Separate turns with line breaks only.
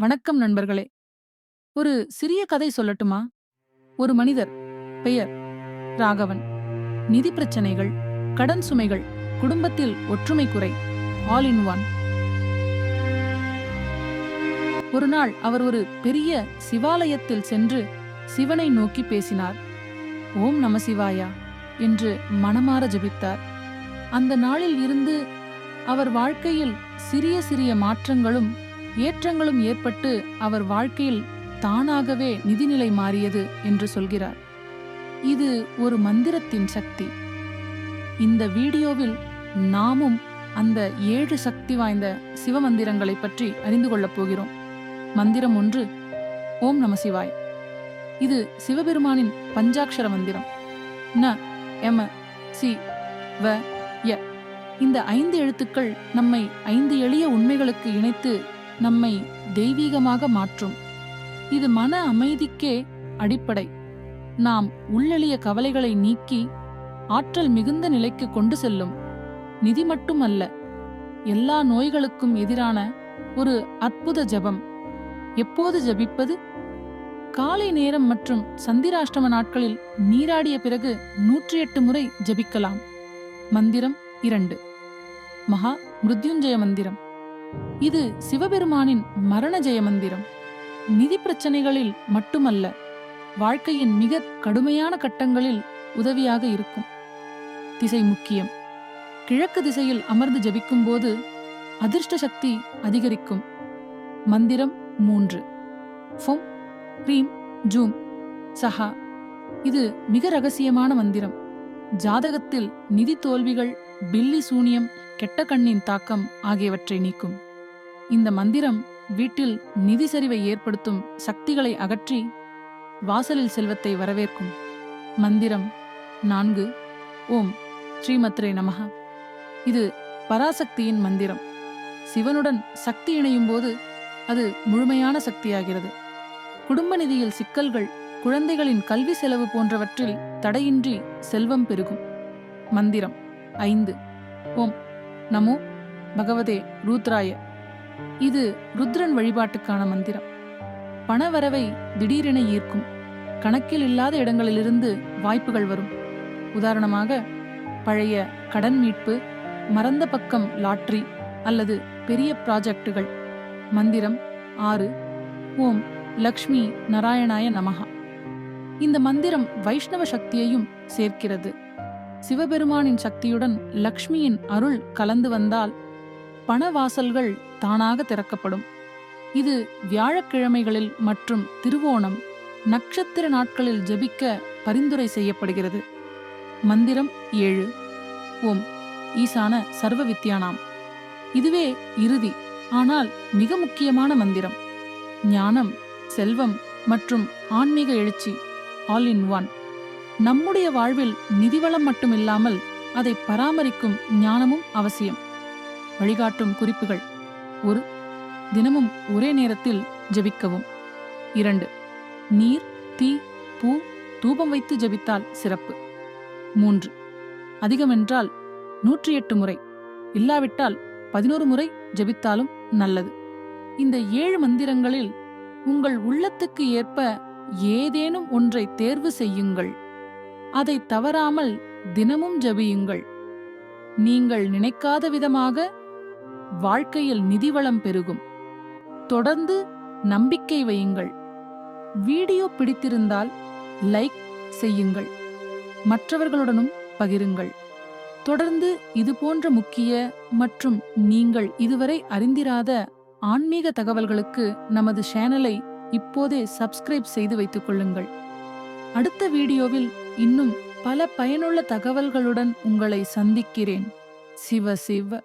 வணக்கம் நண்பர்களே. ஒரு சிறிய கதை சொல்லட்டுமா? ஒரு மனிதர் பெயர் ராகவன். நிதி பிரச்சனைகள் கடன் சுமைகள் குடும்பத்தில் ஒற்றுமை குறை ஆல் இன் ஒன் ஒரு நாள் அவர் ஒரு பெரிய சிவாலயத்தில் சென்று சிவனை நோக்கி பேசினார். ஓம் நம சிவாயா என்று மனமாற ஜபித்தார். அந்த நாளில் இருந்து அவர் வாழ்க்கையில் சிறிய சிறிய மாற்றங்களும் ஏற்றங்களும் ஏற்பட்டு அவர் வாழ்க்கையில் தானாகவே நிதிநிலை மாறியது என்று சொல்கிறார். இது ஒரு மந்திரத்தின் சக்தி. இந்த வீடியோவில் நாமும் அந்த ஏழு சக்தி வாய்ந்த சிவமந்திரங்களை பற்றி அறிந்து கொள்ளப் போகிறோம். மந்திரம் ஒன்று ஓம் நம சிவாய். இது சிவபெருமானின் பஞ்சாட்சர மந்திரம். ந எம சி வ ய. இந்த ஐந்து எழுத்துக்கள் நம்மை ஐந்து எளிய உண்மைகளுக்கு இணைத்து நம்மை தெய்வீகமாக மாற்றும். இது மன அமைதிக்கே அடிப்படை. நாம் உள்ளெளிய கவலைகளை நீக்கி ஆற்றல் மிகுந்த நிலைக்கு கொண்டு செல்லும். நிதி மட்டுமல்ல எல்லா நோய்களுக்கும் எதிரான ஒரு அற்புத ஜபம். எப்போது ஜபிப்பது? காலை நேரம் மற்றும் சந்திராஷ்டம நாட்களில் நீராடிய பிறகு நூற்றி எட்டு முறை ஜபிக்கலாம். மந்திரம் இரண்டு. மகா மிருத்யுஞ்சய மந்திரம். இது சிவபெருமானின் மரண ஜெய மந்திரம் நிதி பிரச்சனைகளில் மட்டுமல்ல வாழ்க்கையின் மிக கடுமையான கட்டங்களில் உதவியாக இருக்கும். திசை முக்கியம். கிழக்கு திசையில் அமர்ந்து ஜபிக்கும் போது அதிர்ஷ்ட சக்தி அதிகரிக்கும். மந்திரம் மூன்று. ஃபொம் ரீம் ஜூம். சஹா. இது மிக ரகசியமான மந்திரம். ஜாதகத்தில் நிதி தோல்விகள் பில்லி சூனியம் கெட்ட கண்ணின் தாக்கம் ஆகியவற்றை நீக்கும். இந்த மந்திரம் வீட்டில் நிதி சரிவை ஏற்படுத்தும் சக்திகளை அகற்றி வாசலில் செல்வத்தை வரவேற்கும். மந்திரம் நான்கு. ஓம் ஸ்ரீமத்ரே நமஹா. இது பராசக்தியின் மந்திரம். சிவனுடன் சக்தி இணையும் போது அது முழுமையான சக்தியாகிறது. குடும்ப நிதியில் சிக்கல்கள் குழந்தைகளின் கல்வி செலவு போன்றவற்றில் தடையின்றி செல்வம் பெருகும். மந்திரம் ஐந்து. ஓம் நமோ பகவதே ரூத்ராய. இது ருத்ரன் வழிபாட்டுக்கான மந்திரம். பணவரவை திடீரென ஈர்க்கும். கணக்கில் இல்லாத இடங்களிலிருந்து வாய்ப்புகள் வரும். உதாரணமாக பழைய கடன் மீட்பு மறந்த பக்கம் லாட்ரி அல்லது பெரிய ப்ராஜெக்டுகள். மந்திரம் ஆறு. ஓம் லக்ஷ்மி நாராயணாய நமகா இந்த மந்திரம் வைஷ்ணவ சக்தியையும் சேர்க்கிறது. சிவபெருமானின் சக்தியுடன் லக்ஷ்மியின் அருள் கலந்து வந்தால் பணவாசல்கள் தானாக திறக்கப்படும். இது வியாழக்கிழமைகளில் மற்றும் திருவோணம் நட்சத்திர நாட்களில் ஜபிக்க பரிந்துரை செய்யப்படுகிறது. மந்திரம் ஏழு. ஓம். ஈசான சர்வ வித்யானாம் இதுவே இறுதி ஆனால் மிக முக்கியமான மந்திரம். ஞானம் செல்வம் மற்றும் ஆன்மீக எழுச்சி ஆல் இன் ஒன். நம்முடைய வாழ்வில் நிதிவளம் மட்டுமில்லாமல் அதை பராமரிக்கும் ஞானமும் அவசியம். வழிகாட்டும் குறிப்புகள். ஒரு தினமும் ஒரே நேரத்தில் ஜெபிக்கவும். இரண்டு நீர் தீ பூ தூபம் வைத்து ஜபித்தால் சிறப்பு. மூன்று அதிகமென்றால் நூற்றி எட்டு முறை இல்லாவிட்டால் பதினோரு முறை ஜபித்தாலும் நல்லது. இந்த ஏழு மந்திரங்களில் உங்கள் உள்ளத்துக்கு ஏற்ப ஏதேனும் ஒன்றை தேர்வு செய்யுங்கள். அதை தவறாமல் தினமும் ஜபியுங்கள். நீங்கள் நினைக்காத விதமாக வாழ்க்கையில் நிதிவளம் பெருகும். தொடர்ந்து நம்பிக்கை வையுங்கள். வீடியோ பிடித்திருந்தால் லைக் செய்யுங்கள். மற்றவர்களுடனும் பகிருங்கள். தொடர்ந்து இதுபோன்ற முக்கிய மற்றும் நீங்கள் இதுவரை அறிந்திராத ஆன்மீக தகவல்களுக்கு நமது சேனலை இப்போதே சப்ஸ்கிரைப் செய்து வைத்துக் கொள்ளுங்கள். அடுத்த வீடியோவில் இன்னும் பல பயனுள்ள தகவல்களுடன் உங்களை சந்திக்கிறேன். சிவ சிவ.